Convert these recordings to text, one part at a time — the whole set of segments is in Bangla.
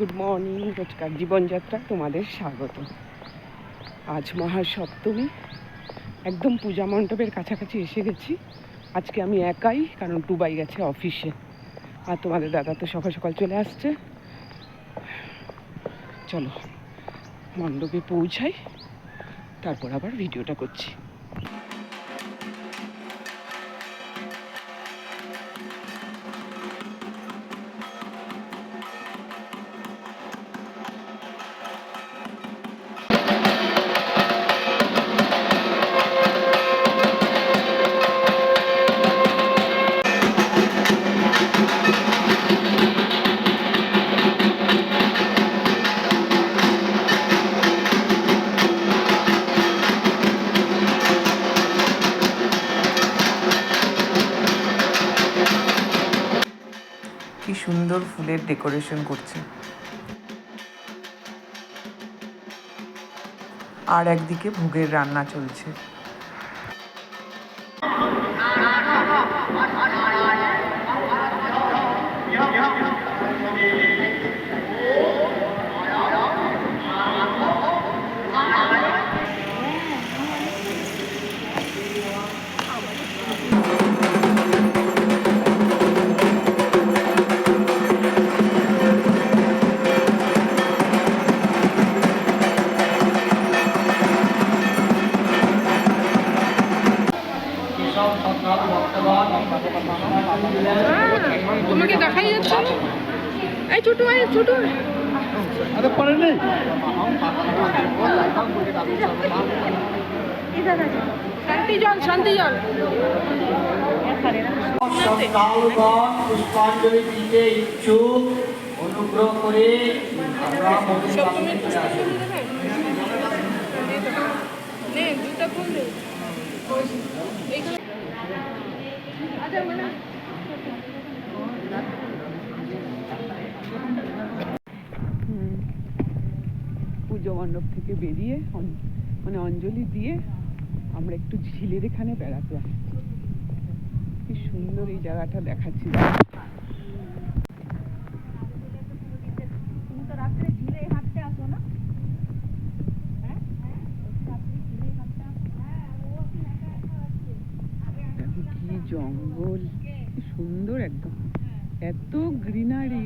গুড মর্নিং রোজকার জীবনযাত্রা তোমাদের স্বাগত। আজ মহাসপ্তমী, একদম পূজা মণ্ডপের কাছাকাছি এসে গেছি। আজকে আমি একাই, কারণ টুবাই গেছে অফিসে। আর তোমাদের দাদা তো সকাল সকাল চলে আসছে। চলো, মণ্ডপে পৌঁছাই, তারপর আবার ভিডিওটা করছি। ডেকোরেশন করছে। আর একদিকে ভোগের রান্না চলছে। তোমাকে দেখাই যাচ্ছে এই ছোট ভাই ছোট শান্তি জল শান্তি জল। সন্তানগণ পুষ্পাঞ্জলি দিতে ইচ্ছুক অনুগ্রহ করে আমরা দুটো আচ্ছা মানে হুম। পুজো মণ্ডপ থেকে বেরিয়ে মানে অঞ্জলি দিয়ে আমরা একটু ঝিলের এখানে বেড়াতে আসছি কি সুন্দর এই জায়গাটা দেখাচ্ছি। তুমি তো রাত্রে ঝিলে হাঁটতে আসো না? হ্যাঁ? আসো। দেখো কি জঙ্গল। সুন্দর একদম। এত গ্রিনারি।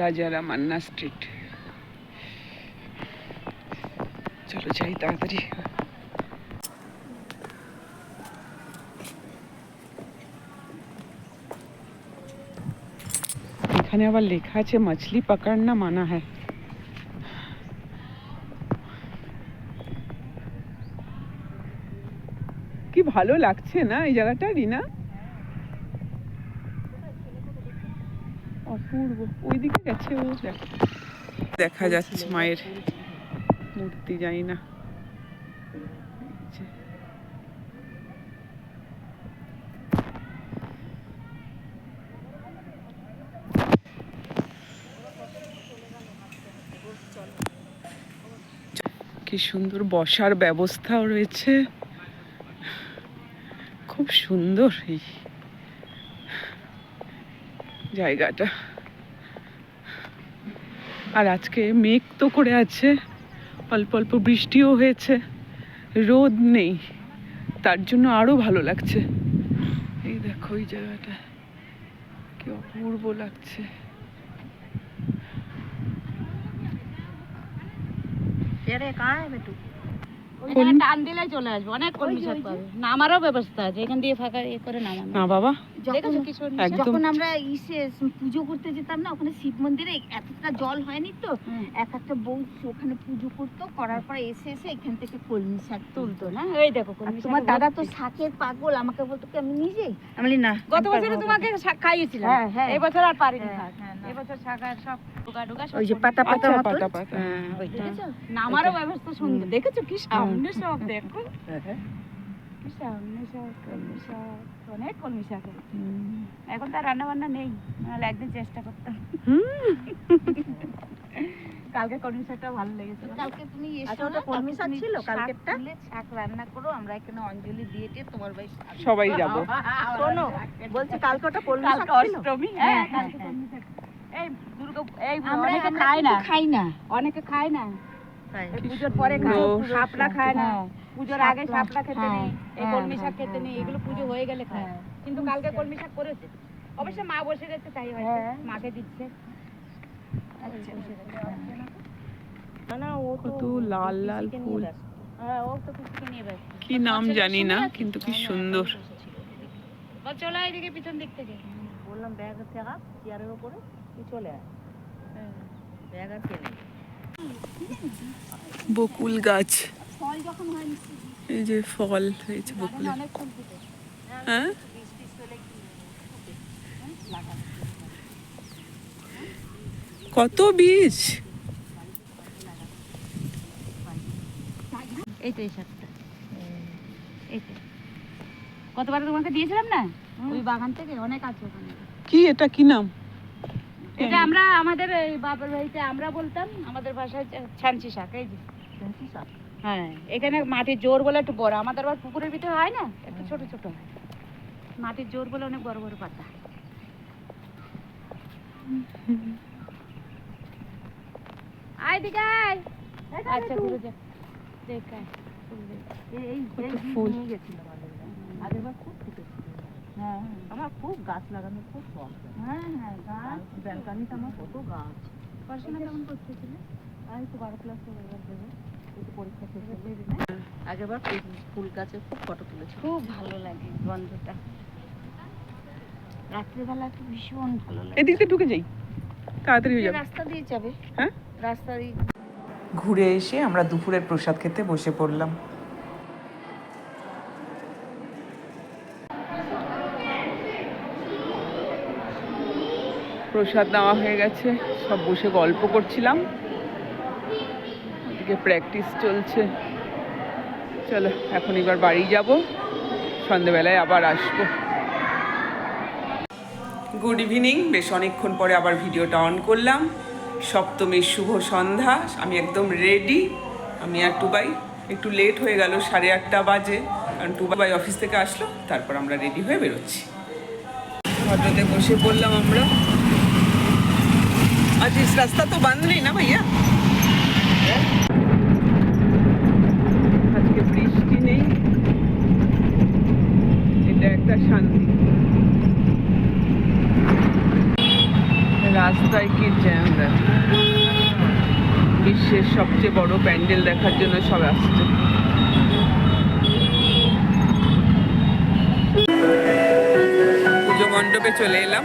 রাজারা মান্না স্ট্রিট। চলো যাই তাড়াতাড়ি। এখানে আবার লেখা আছে, মাছলি পাকাড়না মানা হ্যায় কি ভালো লাগছে না এই জায়গাটা রিনা? অপূর্ব। ওইদিকে গেছে ও দেখো। দেখা যাচ্ছে মায়ের মূর্তি জানি না। কি সুন্দর বসার ব্যবস্থাও রয়েছে। খুব সুন্দর এই জায়গাটা। আর আজকে মেঘ তো করে আছে, অল্প অল্প বৃষ্টিও হয়েছে, রোদ নেই, তার জন্য আরও ভালো লাগছে। এই দেখো এই জায়গাটা, কি অপূর্ব লাগছে। ওই কোন- জায়গায় টান দিলে চলে আসবে অনেক কর্মী চাপ পাবে নামারও ব্যবস্থা আছে এখান দিয়ে ফাঁকা ইয়ে করে নামানো। না বাবা। যখন আমরা ইসে পুজো করতে যেতাম না ওখানে শিব মন্দিরে এতটা জল হয়নি তো এক একটা বউ ওখানে পুজো করতো করার পর এসে এসে এখান থেকে কলমি শাক তুলতো না? এই দেখো তোমার দাদা তো শাকের পাগল আমাকে বলতো কি আমি নিজেই আমি না গত বছরে তোমাকে শাক খাইয়েছিলাম। হ্যাঁ, হ্যাঁ। এই বছর আর পারিনি হ্যাঁ। হ্যাঁ, না। এই শাক আর সব ডুগা ডুগা ওই যে পাতা পাতা আচ্ছা, পাতা পাতা। হ্যাঁ, ওইটা। নামারও ব্যবস্থা সুন্দর। দেখেছ কি সামনে সব দেখো। হ্যাঁ, অনেক কলমি শাক এখন তো রান্না বান্না নেই নাহলে একদিন চেষ্টা করতাম। কালকে কলমি শাকটা ভালো লেগেছে। কালকে তুমি এসো আচ্ছা, না, কলমি শাক ছিল? শাক কালকেরটা? শাক রান্না করো আমরা এখানে অঞ্জলি দিয়ে তোমার বাড়ি সবাই যাব। শোনো বলছি কালকে ওটা কলমি শাক ছিল? অষ্টমী হ্যাঁ কালকে কলমি শাক এই দুর্গা এই অনেকে আমরা খায় না। খাই না। অনেকে খায় না। পুজোর পরে খায়। শাপলা খায় না হ্যাঁ। পুজোর আগে শাপলা, শাপলা খেতে হ্যাঁ, নেই এই হ্যাঁ, কলমি শাক হ্যাঁ, খেতে নেই হ্যাঁ, এগুলো পুজো হয়ে গেলে খায়। হ্যাঁ। কিন্তু কালকে কলমি শাক করেছে। অবশ্য মা বসে গেছে তাই হ্যাঁ। মাকে দিচ্ছে। আচ্ছা। না না ও কত লাল লাল ফুল। হ্যাঁ তো নিয়ে ব্যস্ত। কি নাম জানি না কিন্তু কি সুন্দর। চলে এদিকে পিছন দিক থেকে। বললাম ব্যাগ থাকা চেয়ারের উপরে তুই চলে আয়। ব্যাগ আর নেই বকুল গাছ। ফল যখন হয় মিষ্টি এই যে ফল হয়েছে ফুটে হ্যাঁ বৃষ্টি চলে কি কত বীজ? এই তো এই তো কতবার তোমাকে দিয়েছিলাম না? ওই বাগান থেকে অনেক আছে ওখানে। কি এটা কি নাম? এটা আমরা আমাদের এই বাবার বাড়িতে আমরা বলতাম আমাদের ভাষায় ছা- শাক এই যে। হ্যাঁ এখানে মাটির জোর বলে একটু বড় আমাদের আবার পুকুরের ভিতরে হয় না? একটু ছোট ছোট হয়। মাটির জোর বলে অনেক বড় বড় পাতা। আয় দিকে আয়। আচ্ছা ঘুরে যা। দেখ আয়, এই এই ফুল। নিয়ে গেছিলাম আগেরবার খুব ফুটেছিল হ্যাঁ। আমার খুব গাছ লাগানো খুব শখ। হ্যাঁ হ্যাঁ গাছ। ব্যালকানিতে আমার কত গাছ। পড়াশোনা কেমন করতেছিলে আমি তো বারো ক্লাস দেবো। পরীক্ষা ফুল- ফুল গাছে খুব ফটো তুলেছি। খুব ভালো লাগে গন্ধটা। রাত্রিবেলা তো ভীষণ ভালো লাগে। এদিক দিয়ে ঢুকে যাই। তাড়াতাড়ি হয়ে যাবে। রাস্তা দিয়ে যাবে। হ্যাঁ? রাস্তা দিয়ে ঘুরে এসে আমরা দুপুরের প্রসাদ খেতে বসে পড়লাম। প্রসাদ নেওয়া হয়ে গেছে। সব বসে গল্প করছিলাম। ওদিকে প্র্যাকটিস চলছে। চলো, এখন এবার বাড়ি যাব। সন্ধেবেলায় আবার আসব। গুড ইভিনিং বেশ অনেকক্ষণ পরে আবার ভিডিওটা অন করলাম। সপ্তমীর শুভ সন্ধ্যা। আমি একদম রেডি আমি আর টুবাই। একটু লেট হয়ে গেল, সাড়ে আটটা বাজে। কারণ টুবাই অফিস থেকে আসলো। তারপর আমরা রেডি হয়ে বেরোচ্ছি। অটোতে বসে পড়লাম আমরা। আজ ইস রাস্তা তো বন্ধ নেই না ভাইয়া আজকে বৃষ্টি নেই এটা একটা শান্তি রাস্তায় কি জ্যাম দেখো বিশ্বের সবচেয়ে বড় প্যান্ডেল দেখার জন্য সব আসছে। পুজো মণ্ডপে চলে এলাম।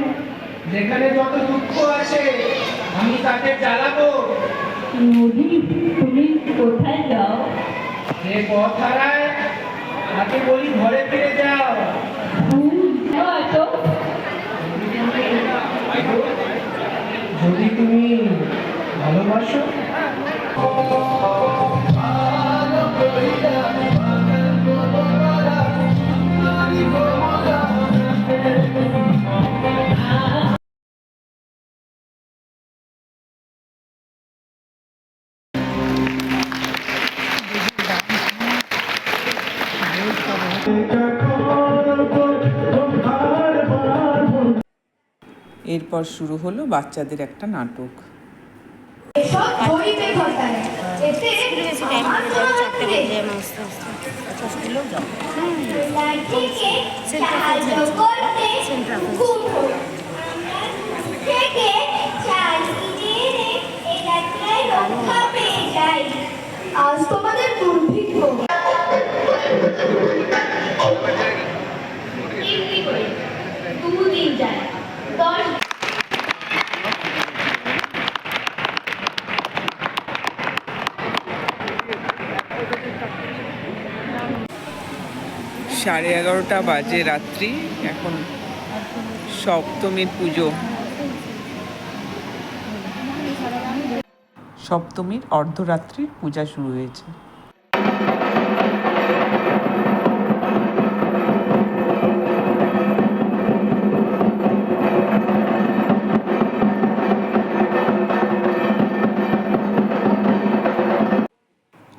যেখানে যত দুঃখ আছে আমি তাকে জ্বালাবো। তুমি কোথায় যাও? যে পথ হারায় তাকে বলি ঘরে ফিরে যাও। যদি তুমি ভালোবাসো এরপর শুরু হলো বাচ্চাদের একটা নাটক। দশ সাড়ে এগারোটা বাজে রাত্রি এখন সপ্তমীর পুজো। সপ্তমীর অর্ধরাত্রির পূজা শুরু হয়েছে।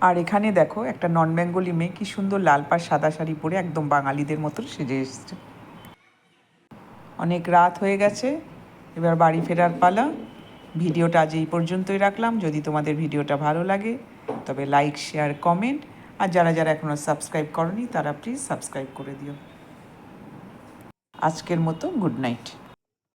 আর এখানে দেখো একটা নন বেঙ্গলি মেয়ে কি সুন্দর লাল পাড় সাদা শাড়ি পরে একদম বাঙালিদের মতন সেজে এসছে। অনেক রাত হয়ে গেছে, এবার বাড়ি ফেরার পালা। ভিডিওটা আজ এই পর্যন্তই রাখলাম। যদি তোমাদের ভিডিওটা ভালো লাগে, তবে লাইক শেয়ার কমেন্ট আর যারা যারা এখনও সাবস্ক্রাইব করনি, তারা প্লিজ সাবস্ক্রাইব করে দিও। আজকের মতো গুড নাইট